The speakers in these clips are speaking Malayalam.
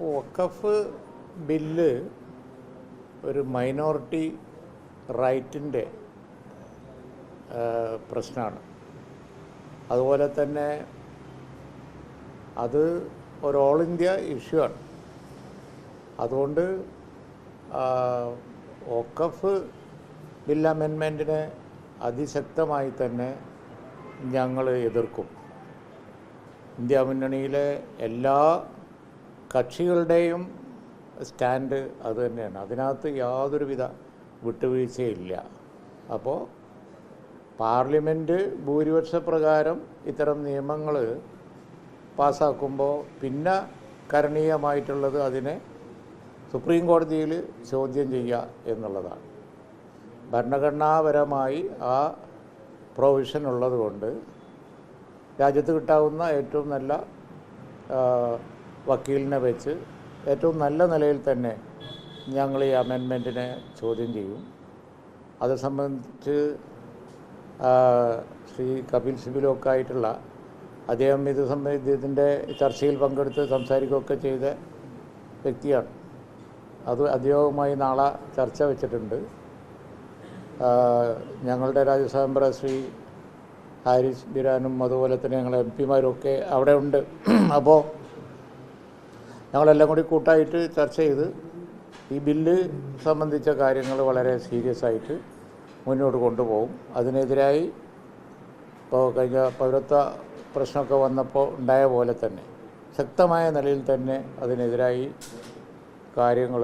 വഖഫ് ബില്ല് ഒരു മൈനോറിറ്റി റൈറ്റിന്റെ പ്രശ്നമാണ്. അതുപോലെ തന്നെ അത് ഒരു ഓൾ ഇന്ത്യ ഇഷ്യൂ ആണ്. അതുകൊണ്ട് ഒക്കഫ് ബിൽ അമെൻമെന്റിനെ അതിശക്തമായി തന്നെ ഞങ്ങൾ എതിർക്കും. ഇന്ത്യ മുന്നണിയിലെ എല്ലാ കക്ഷികളുടെയും സ്റ്റാൻഡ് അത് തന്നെയാണ്. അതിനകത്ത് യാതൊരുവിധ വിട്ടുവീഴ്ചയില്ല. അപ്പോൾ പാർലമെന്റ് ഭൂരിപക്ഷ പ്രകാരം ഇത്തരം നിയമങ്ങൾ പാസ്സാക്കുമ്പോൾ പിന്നെ കരണീയമായിട്ടുള്ളത് അതിനെ സുപ്രീം കോടതിയിൽ ചോദ്യം ചെയ്യുക എന്നുള്ളതാണ്. ഭരണഘടനാപരമായി ആ പ്രൊവിഷൻ ഉള്ളതുകൊണ്ട് രാജ്യത്ത് കിട്ടാവുന്ന ഏറ്റവും നല്ല വക്കീലിനെ വെച്ച് ഏറ്റവും നല്ല നിലയിൽ തന്നെ ഞങ്ങൾ ഈ അമെൻമെന്റിനെ ചോദ്യം ചെയ്യും. അത് സംബന്ധിച്ച് ശ്രീ കപിൽ സിബിലൊക്കെ ആയിട്ടുള്ള അദ്ദേഹം ഇത് സംബന്ധിച്ച് ഇതിന്റെ ചർച്ചയിൽ പങ്കെടുത്ത് സംസാരിക്കുകയൊക്കെ ചെയ്ത വ്യക്തിയാണ്. അത് അദ്ദേഹവുമായി നാളെ ചർച്ച വെച്ചിട്ടുണ്ട്. ഞങ്ങളുടെ രാജ്യസഭ ശ്രീ ഹാരിസ് ബിരാനും അതുപോലെ തന്നെ ഞങ്ങളുടെ എം പിമാരും ഒക്കെ അവിടെ ഉണ്ട് അപ്പോൾ ഞങ്ങളെല്ലാം കൂടി കൂട്ടായിട്ട് ചർച്ച ചെയ്ത് ഈ ബില്ല് സംബന്ധിച്ച കാര്യങ്ങൾ വളരെ സീരിയസ് ആയിട്ട് മുന്നോട്ട് കൊണ്ടുപോകും. അതിനെതിരായി ഇപ്പോൾ കഴിഞ്ഞ പൗരത്വ പ്രശ്നമൊക്കെ വന്നപ്പോൾ ഉണ്ടായ പോലെ തന്നെ ശക്തമായ നിലയിൽ തന്നെ അതിനെതിരായി കാര്യങ്ങൾ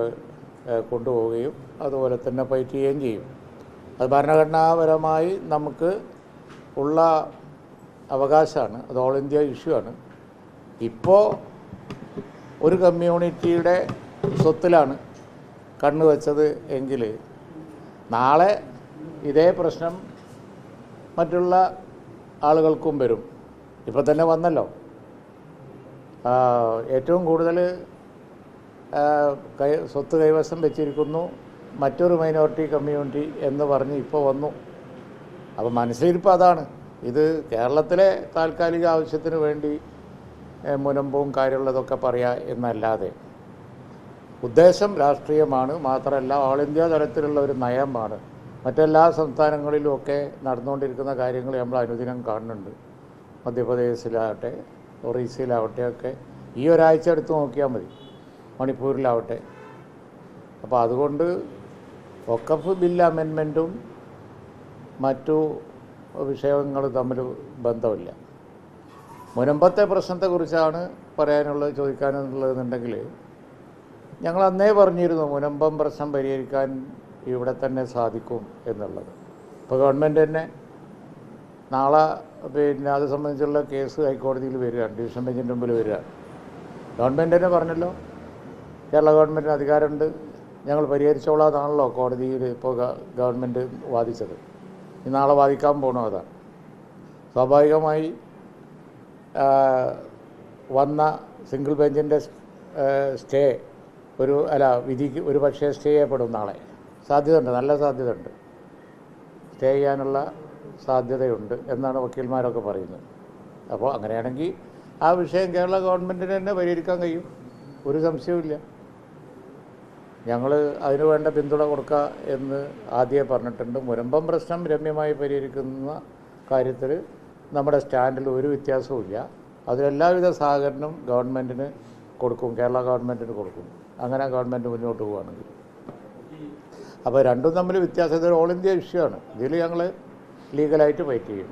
കൊണ്ടുപോവുകയും അതുപോലെ തന്നെ ഫൈറ്റ് ചെയ്യുകയും ചെയ്യും. അത് ഭരണഘടനാപരമായി നമുക്ക് ഉള്ള അവകാശമാണ്. അത് ഓൾ ഇന്ത്യ ഇഷ്യൂ ആണ്. ഇപ്പോൾ ഒരു കമ്മ്യൂണിറ്റിയുടെ സ്വത്തിലാണ് കണ്ണു വെച്ചത് എങ്കിൽ നാളെ ഇതേ പ്രശ്നം മറ്റുള്ള ആളുകൾക്കും വരും. ഇപ്പം തന്നെ വന്നല്ലോ. ഏറ്റവും കൂടുതൽ കൈ സ്വത്ത് കൈവശം വെച്ചിരിക്കുന്നു മറ്റൊരു മൈനോറിറ്റി കമ്മ്യൂണിറ്റി എന്ന് പറഞ്ഞ് ഇപ്പോൾ വന്നു. അപ്പോൾ മനസ്സിലിരിപ്പോൾ അതാണ്. ഇത് കേരളത്തിലെ താൽക്കാലിക ആവശ്യത്തിന് വേണ്ടി ഏ, മുനമ്പവും കാര്യമുള്ളതൊക്കെ പറയുക എന്നല്ലാതെ. ഉദ്ദേശം രാഷ്ട്രീയമാണ് മാത്രമല്ല ഓൾ ഇന്ത്യ തലത്തിലുള്ള ഒരു നയമാണ്. മറ്റെല്ലാ സംസ്ഥാനങ്ങളിലുമൊക്കെ നടന്നുകൊണ്ടിരിക്കുന്ന കാര്യങ്ങൾ നമ്മൾ അനുദിനം കാണുന്നുണ്ട്. മധ്യപ്രദേശിലാവട്ടെ ഒറീസയിലാവട്ടെ ഒക്കെ. ഈ ഒരാഴ്ച എടുത്ത് നോക്കിയാൽ മതി മണിപ്പൂരിലാവട്ടെ. അപ്പോൾ അതുകൊണ്ട് ഒക്കഫ് ബിൽ അമെൻമെന്റും മറ്റു വിഷയങ്ങളും തമ്മിൽ ബന്ധമില്ല. മുനമ്പത്തെ പ്രശ്നത്തെക്കുറിച്ചാണ് പറയാനുള്ളത് ചോദിക്കാനുള്ളതെന്നുണ്ടെങ്കിൽ ഞങ്ങൾ അന്നേ പറഞ്ഞിരുന്നു മുനമ്പം പ്രശ്നം പരിഹരിക്കാൻ ഇവിടെ തന്നെ സാധിക്കും എന്നുള്ളത്. ഇപ്പോൾ ഗവൺമെന്റ് തന്നെ നാളെ പിന്നെ അത് സംബന്ധിച്ചുള്ള കേസ് ഹൈക്കോടതിയിൽ വരികയാണ് ഡിവിഷൻ ബെഞ്ചിന്റെ മുമ്പിൽ വരികയാണ് ഗവൺമെന്റ് തന്നെ പറഞ്ഞല്ലോ കേരള ഗവൺമെന്റിന് അധികാരമുണ്ട് ഞങ്ങൾ പരിഹരിച്ചോളാതാണല്ലോ കോടതിയിൽ ഇപ്പോൾ ഗവൺമെന്റ് വാദിച്ചത്. നാളെ വാദിക്കാൻ പോകണോ അതാണ്. സ്വാഭാവികമായി വന്ന സിംഗിൾ ബെഞ്ചിന്റെ സ്റ്റേ ഒരു അല്ല വിധിക്ക് ഒരു പക്ഷേ സ്റ്റേ ചെയ്യപ്പെടും നാളെ. സാധ്യതയുണ്ട് നല്ല സാധ്യതയുണ്ട്. സ്റ്റേ ചെയ്യാനുള്ള സാധ്യതയുണ്ട് എന്നാണ് വക്കീൽമാരൊക്കെ പറയുന്നത്. അപ്പോൾ അങ്ങനെയാണെങ്കിൽ ആ വിഷയം കേരള ഗവൺമെന്റിന് തന്നെ പരിഹരിക്കാൻ കഴിയും. ഒരു സംശയവുമില്ല ഞങ്ങൾ അതിനു വേണ്ട പിന്തുണ കൊടുക്കുക എന്ന് ആദ്യമേ പറഞ്ഞിട്ടുണ്ട്. മുരമ്പം പ്രശ്നം രമ്യമായി പരിഹരിക്കുന്ന കാര്യത്തിൽ നമ്മുടെ സ്റ്റാൻഡിൽ ഒരു വ്യത്യാസവും ഇല്ല. അതിലെല്ലാവിധ സഹകരണം ഗവൺമെന്റിന് കൊടുക്കും. കേരള ഗവൺമെന്റിന് കൊടുക്കും. അങ്ങനെ ഗവൺമെന്റ് മുന്നോട്ട് പോവുകയാണെങ്കിൽ. അപ്പോൾ രണ്ടും തമ്മിൽ വ്യത്യാസം. ഓൾ ഇന്ത്യ ഇഷ്യൂ ആണ്. ഇതിൽ ഞങ്ങൾ ലീഗലായിട്ട് ഫൈറ്റ് ചെയ്യും.